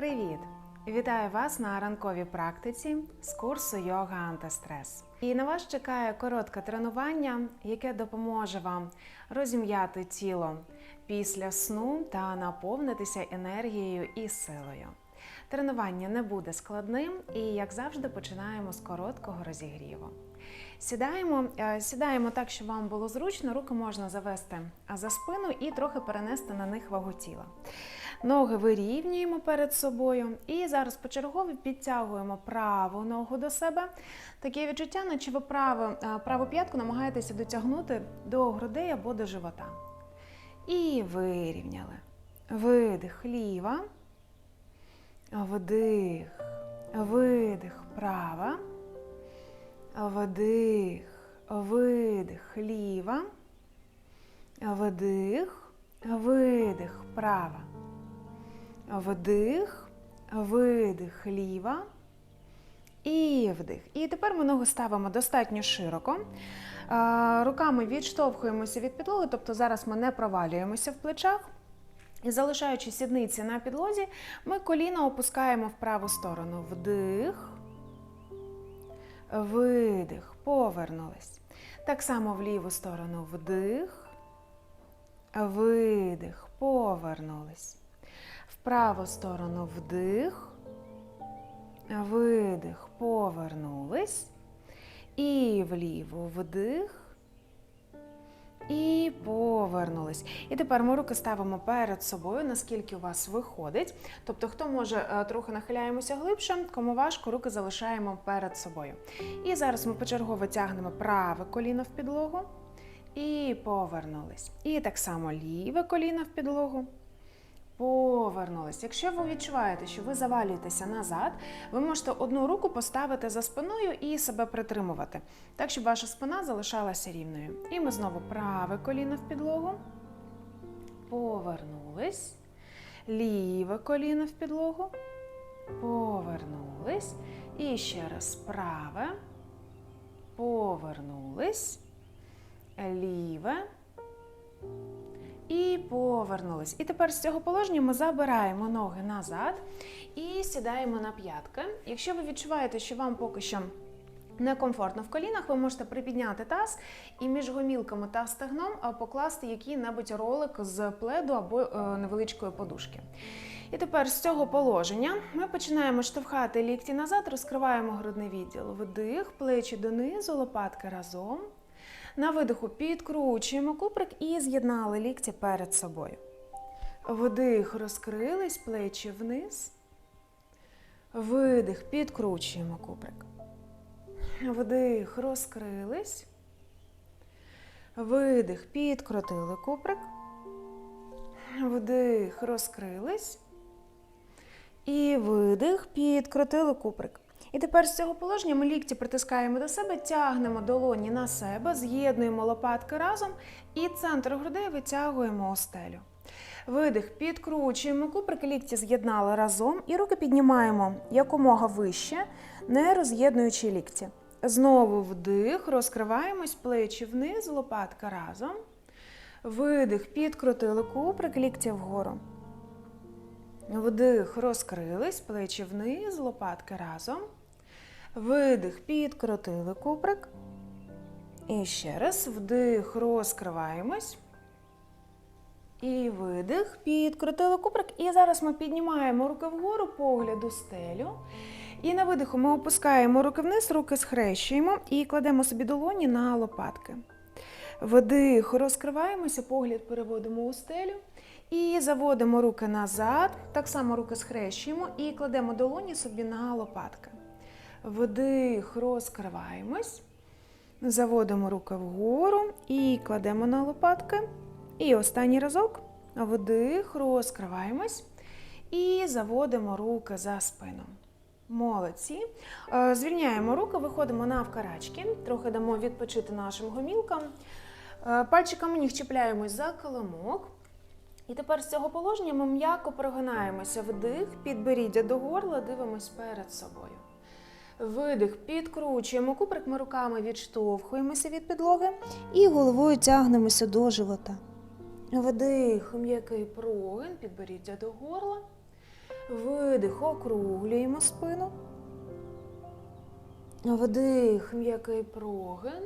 Привіт! Вітаю вас на ранковій практиці з курсу йога антистрес. І на вас чекає коротке тренування, яке допоможе вам розім'яти тіло після сну та наповнитися енергією і силою. Тренування не буде складним, і як завжди, починаємо з короткого розігріву. Сідаємо, е, сідаємо так, щоб вам було зручно. Руки можна завести за спину і трохи перенести на них вагу тіла. Ноги вирівнюємо перед собою. І зараз почергово підтягуємо праву ногу до себе. Таке відчуття, наче ви праву, е, праву п'ятку намагаєтеся дотягнути до грудей або до живота. І вирівняли. Видих ліва. Вдих. Видих права. Вдих. Видих ліва. Вдих. Видих права. Вдих, видих ліва і вдих. І тепер ми ногу ставимо достатньо широко. Руками відштовхуємося від підлоги, тобто зараз ми не провалюємося в плечах. І залишаючи сідниці на підлозі, ми коліна опускаємо в праву сторону. Вдих, видих, повернулись. Так само в ліву сторону вдих, видих, повернулись. В праву сторону вдих, видих, повернулись. І вліву вдих. І повернулись. І тепер ми руки ставимо перед собою, наскільки у вас виходить. Тобто, хто може, е, трохи нахиляємося глибше, кому важко, руки залишаємо перед собою. І зараз ми почергово тягнемо праве коліно в підлогу і повернулись. І так само ліве коліно в підлогу. Повернулись. Якщо ви відчуваєте, що ви завалюєтеся назад, ви можете одну руку поставити за спиною і себе притримувати, так, щоб ваша спина залишалася рівною. І ми знову праве коліно в підлогу. Повернулись. Ліве коліно в підлогу. Повернулись. І ще раз праве. Повернулись. Ліве. І повернулись. І тепер з цього положення ми забираємо ноги назад і сідаємо на п'ятки. Якщо ви відчуваєте, що вам поки що некомфортно в колінах, ви можете припідняти таз і між гомілками та стегном покласти який-небудь ролик з пледу або е, невеличкої подушки. І тепер з цього положення ми починаємо штовхати лікті назад, розкриваємо грудний відділ. Вдих, плечі донизу, лопатки разом. На видиху підкручуємо куприк і з'єднали лікті перед собою. Вдих, розкрились, плечі вниз. Видих, підкручуємо куприк. Вдих, розкрились. Видих, підкрутили куприк. Вдих, розкрились. І видих, підкрутили куприк. І тепер з цього положення ми лікті притискаємо до себе, тягнемо долоні на себе, з'єднуємо лопатки разом і центр грудей витягуємо у стелю. Видих, підкручуємо куприк, лікті з'єднали разом і руки піднімаємо якомога вище, не роз'єднуючи лікті. Знову вдих, розкриваємось, плечі вниз, лопатка разом. Видих, підкрутили куприк, лікті вгору. Вдих, розкрились, плечі вниз, лопатки разом. Видих, підкрутили куприк. І ще раз вдих, розкриваємось. І видих, підкрутили куприк. І зараз ми піднімаємо руки вгору, погляд у стелю. І на видиху ми опускаємо руки вниз, руки схрещуємо і кладемо собі долоні на лопатки. Вдих, розкриваємося, погляд переводимо у стелю. І заводимо руки назад, так само руки схрещуємо і кладемо долоні собі на лопатки. Вдих, розкриваємось. Заводимо руки вгору і кладемо на лопатки. І останній разок. Вдих, розкриваємось. І заводимо руки за спину. Молодці. Е, Звільняємо руки, виходимо навкарачки, трохи дамо відпочити нашим гомілкам. Е, Пальчиками ніг чіпляємось за коломок. І тепер з цього положення ми м'яко прогинаємося вдих, підберіддя до горла, дивимось перед собою. Видих, підкручуємо куприк, ми руками відштовхуємося від підлоги і головою тягнемося до живота. Вдих, м'який прогин, підберіддя до горла. Видих, округлюємо спину. Вдих, м'який прогин.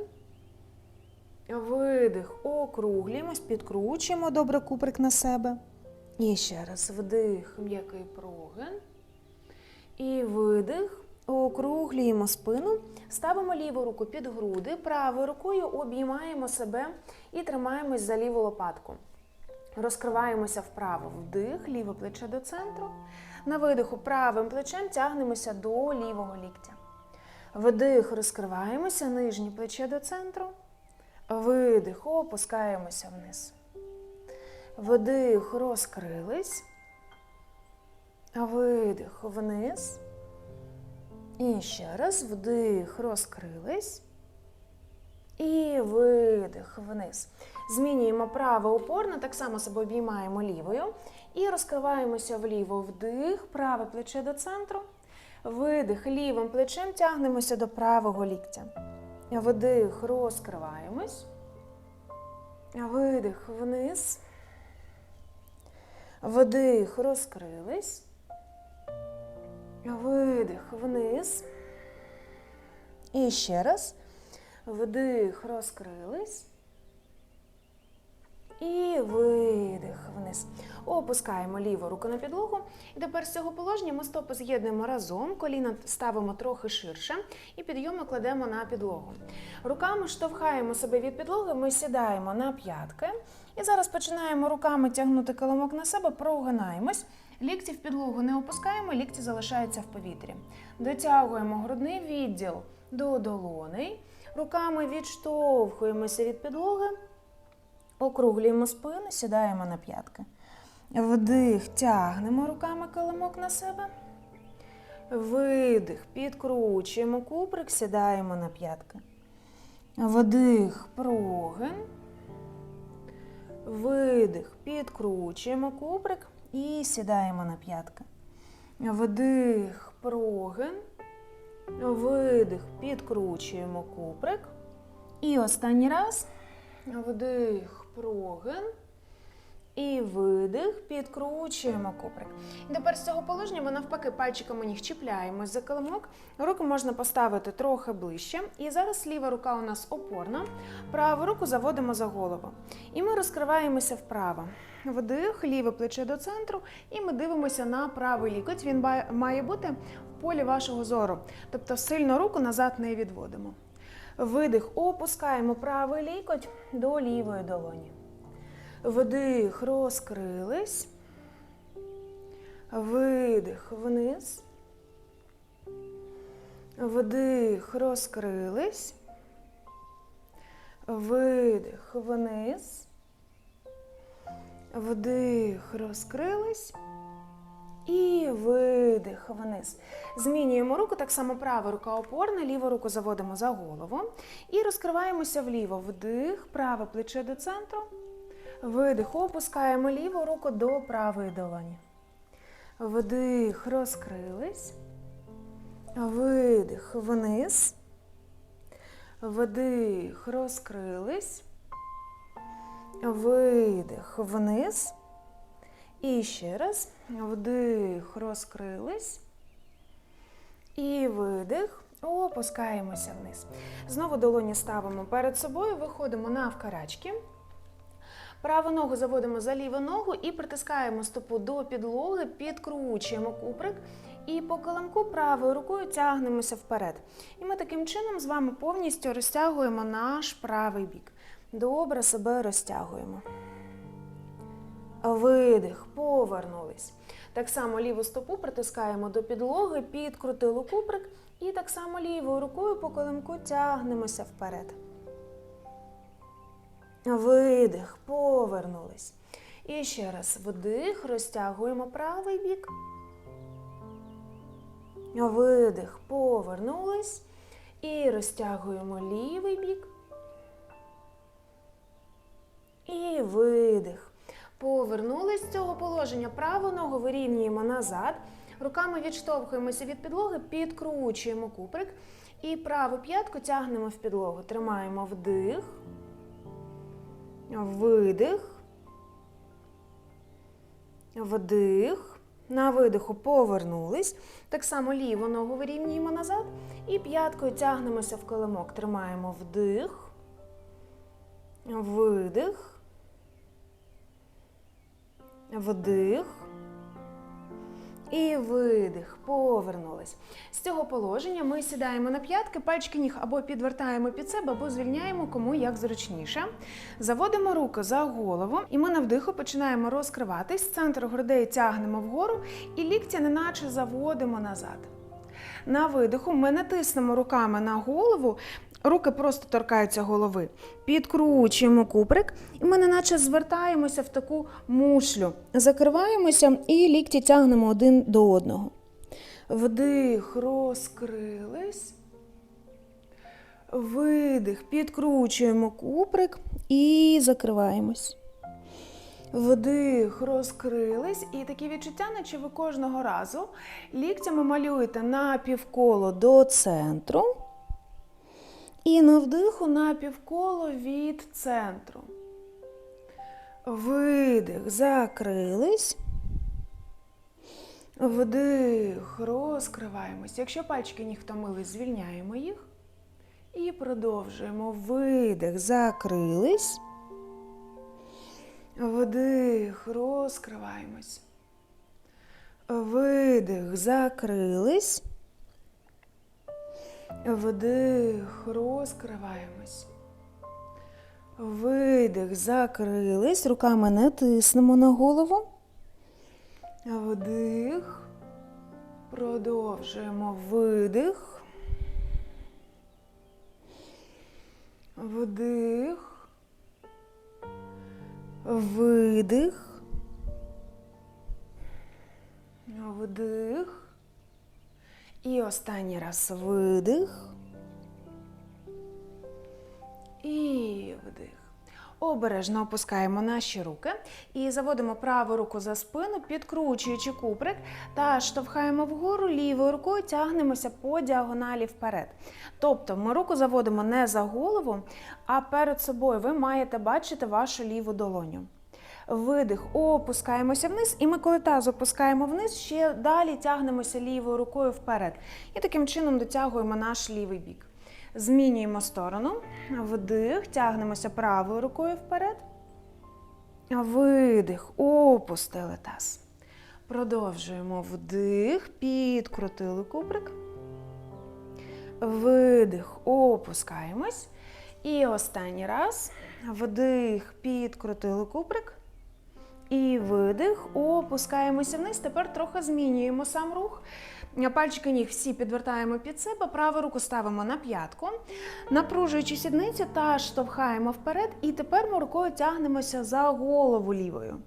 Видих, округлюємось, підкручуємо добре куприк на себе. І ще раз вдих, м'який прогин. І видих. Округлюємо спину, ставимо ліву руку під груди, правою рукою обіймаємо себе і тримаємось за ліву лопатку. Розкриваємося вправо, вдих, ліве плече до центру. На видиху правим плечем тягнемося до лівого ліктя. Вдих, розкриваємося, нижнє плече до центру. Видих, опускаємося вниз. Вдих, розкрились. Видих вниз. І ще раз вдих, розкрились. І видих вниз. Змінюємо праве опорне, так само себе обіймаємо лівою. І розкриваємося вліво. Вдих, праве плече до центру. Видих, лівим плечем тягнемося до правого ліктя. Вдих, розкриваємось. Видих вниз. Вдих, розкрились. Видих вниз. І ще раз. Вдих, розкрились. І видих вниз. Опускаємо ліву руку на підлогу. І тепер з цього положення ми стопи з'єднуємо разом, коліна ставимо трохи ширше і підйоми кладемо на підлогу. Руками штовхаємо себе від підлоги, ми сідаємо на п'ятки. І зараз починаємо руками тягнути килимок на себе, прогинаємось. Лікті в підлогу не опускаємо, лікті залишаються в повітрі. Дотягуємо грудний відділ до долоней. Руками відштовхуємося від підлоги. Округлюємо спину, сідаємо на п'ятки. Вдих, тягнемо руками килимок на себе. Видих, підкручуємо куприк, сідаємо на п'ятки. Вдих, прогин. Видих, підкручуємо куприк і сідаємо на п'ятки. Вдих, прогин. Видих, підкручуємо куприк. І останній раз. Вдих, прогин. І видих, підкручуємо куприк. Тепер з цього положення ми навпаки пальчиками ніг чіпляємось за килимок. Руку можна поставити трохи ближче. І зараз ліва рука у нас опорна, праву руку заводимо за голову. І ми розкриваємося вправо. Вдих, ліве плече до центру, і ми дивимося на правий лікоть. Він має бути в полі вашого зору. Тобто сильно руку назад не відводимо. Видих, опускаємо правий лікоть до лівої долоні. Вдих, розкрились. Видих вниз. Вдих, розкрились. Видих вниз. Вдих, розкрились. І видих вниз. Змінюємо руку, так само права рука опорна, ліву руку заводимо за голову. І розкриваємося вліво. Вдих, праве плече до центру. Видих, опускаємо ліву руку до правої долоні. Вдих, розкрились. Видих вниз. Вдих, розкрились. Видих вниз. І ще раз. Вдих, розкрились. І видих. Опускаємося вниз. Знову долоні ставимо перед собою, виходимо навкарачки. Праву ногу заводимо за ліву ногу і притискаємо стопу до підлоги, підкручуємо куприк і по килимку правою рукою тягнемося вперед. І ми таким чином з вами повністю розтягуємо наш правий бік. Добре себе розтягуємо. Видих, повернулись. Так само ліву стопу притискаємо до підлоги, підкрутили куприк і так само лівою рукою по килимку тягнемося вперед. Видих, повернулись. І ще раз вдих, розтягуємо правий бік. Видих, повернулись. І розтягуємо лівий бік. І видих. Повернулись з цього положення. Праву ногу вирівнюємо назад. Руками відштовхуємося від підлоги, підкручуємо куприк. І праву п'ятку тягнемо в підлогу. Тримаємо вдих. Видих. Вдих. На видиху повернулись. Так само ліву ногу вирівнюємо назад. І п'яткою тягнемося в килимок. Тримаємо вдих, видих, вдих. І видих, повернулись. З цього положення ми сідаємо на п'ятки, пальчики ніг або підвертаємо під себе, або звільняємо кому як зручніше. Заводимо руки за голову, і ми на вдиху починаємо розкриватись. Центр грудей тягнемо вгору і лікті неначе заводимо назад. На видиху ми натиснемо руками на голову, руки просто торкаються голови. Підкручуємо куприк, і ми неначе звертаємося в таку мушлю. Закриваємося і лікті тягнемо один до одного. Вдих, розкрились. Видих, підкручуємо куприк і закриваємось. Вдих, розкрились, і такі відчуття, наче ви кожного разу ліктями малюєте на півколо до центру. І на вдиху на півколо від центру. Видих, закрились. Вдих, розкриваємось. Якщо пальчики ніг втомились, звільняємо їх. І продовжуємо. Видих, закрились. Вдих, розкриваємось. Видих, закрились. Вдих, розкриваємось. Видих, закрились. Руками не тиснемо на голову. Вдих. Продовжуємо видих. Вдих. Видих. Вдих. Останній раз видих. І вдих. Обережно опускаємо наші руки і заводимо праву руку за спину, підкручуючи куприк та штовхаємо вгору лівою рукою, тягнемося по діагоналі вперед. Тобто ми руку заводимо не за голову, а перед собою ви маєте бачити вашу ліву долоню. Видих, опускаємося вниз, і ми, коли таз опускаємо вниз, ще далі тягнемося лівою рукою вперед. І таким чином дотягуємо наш лівий бік. Змінюємо сторону. Вдих, тягнемося правою рукою вперед. Видих, опустили таз. Продовжуємо вдих, підкрутили куприк. Видих, опускаємось. І останній раз. Вдих, підкрутили куприк. І видих, опускаємося вниз. Тепер трохи змінюємо сам рух. Пальчики ніг всі підвертаємо під себе, праву руку ставимо на п'ятку, напружуючи сідницю та штовхаємо вперед. І тепер ми рукою тягнемося за голову лівою.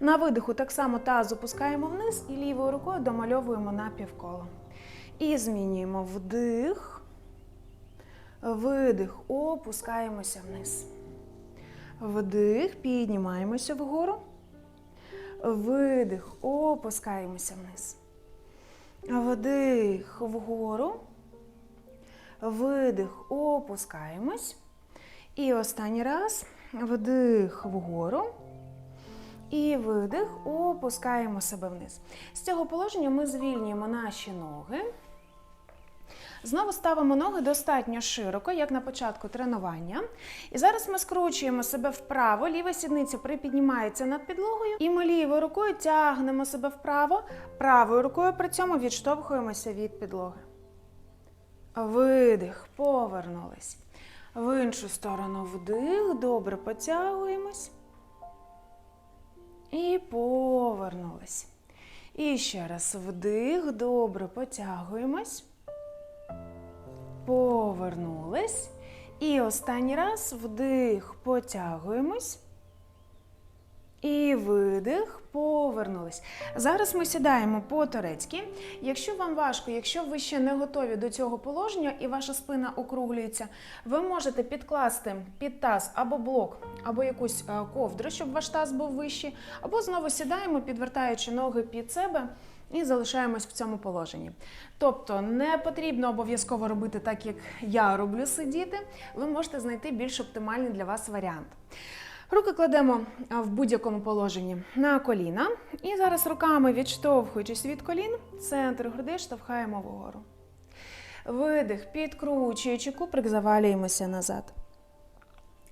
На видиху так само таз опускаємо вниз і лівою рукою домальовуємо на півколо. І змінюємо вдих, видих, опускаємося вниз. Вдих, піднімаємося вгору. Видих, опускаємося вниз. Вдих вгору. Видих, опускаємось. І останній раз. Вдих вгору. І видих, опускаємо себе вниз. З цього положення ми звільнюємо наші ноги. Знову ставимо ноги достатньо широко, як на початку тренування. І зараз ми скручуємо себе вправо, ліва сідниця припіднімається над підлогою, і ми лівою рукою тягнемо себе вправо, правою рукою при цьому відштовхуємося від підлоги. Видих, повернулись. В іншу сторону вдих, добре потягуємось. І повернулись. І ще раз вдих, добре потягуємось. Повернулись. І останній раз вдих, потягуємось. І видих, повернулись. Зараз ми сідаємо по-турецьки. Якщо вам важко, якщо ви ще не готові до цього положення і ваша спина округлюється, ви можете підкласти під таз або блок, або якусь е, ковдру, щоб ваш таз був вищий, або знову сідаємо, підвертаючи ноги під себе. І залишаємось в цьому положенні. Тобто не потрібно обов'язково робити так, як я роблю сидіти. Ви можете знайти більш оптимальний для вас варіант. Руки кладемо в будь-якому положенні на коліна. І зараз руками, відштовхуючись від колін, центр груди штовхаємо вгору. Видих, підкручуючи куприк, завалюємося назад.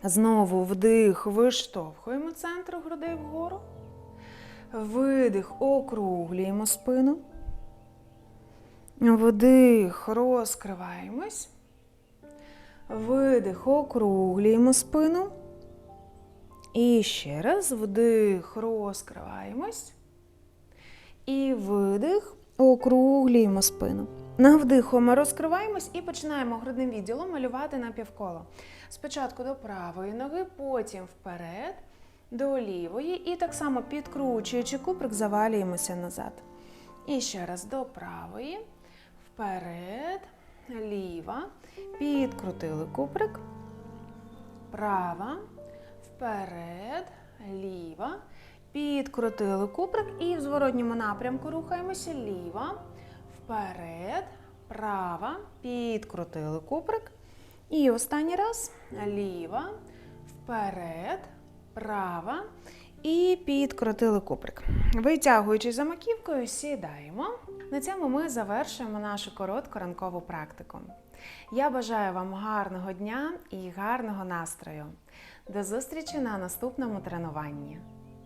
Знову вдих, виштовхуємо центр груди вгору. Видих, округлюємо спину. Вдих, розкриваємось. Видих, округлюємо спину. І ще раз вдих, розкриваємось. І видих, округлюємо спину. На вдиху розкриваємось і починаємо грудним відділом малювати напівколо. Спочатку до правої ноги, потім вперед, до лівої. І так само підкручуючи куприк, завалюємося назад. І ще раз до правої, вперед, ліва, підкрутили куприк, права, вперед, ліва, підкрутили куприк і в зворотньому напрямку рухаємося. Ліва, вперед, права, підкрутили куприк. І останній раз. Ліва, вперед, права і підкрутили куприк. Витягуючись за маківкою, сідаємо. На цьому ми завершуємо нашу коротку ранкову практику. Я бажаю вам гарного дня і гарного настрою. До зустрічі на наступному тренуванні.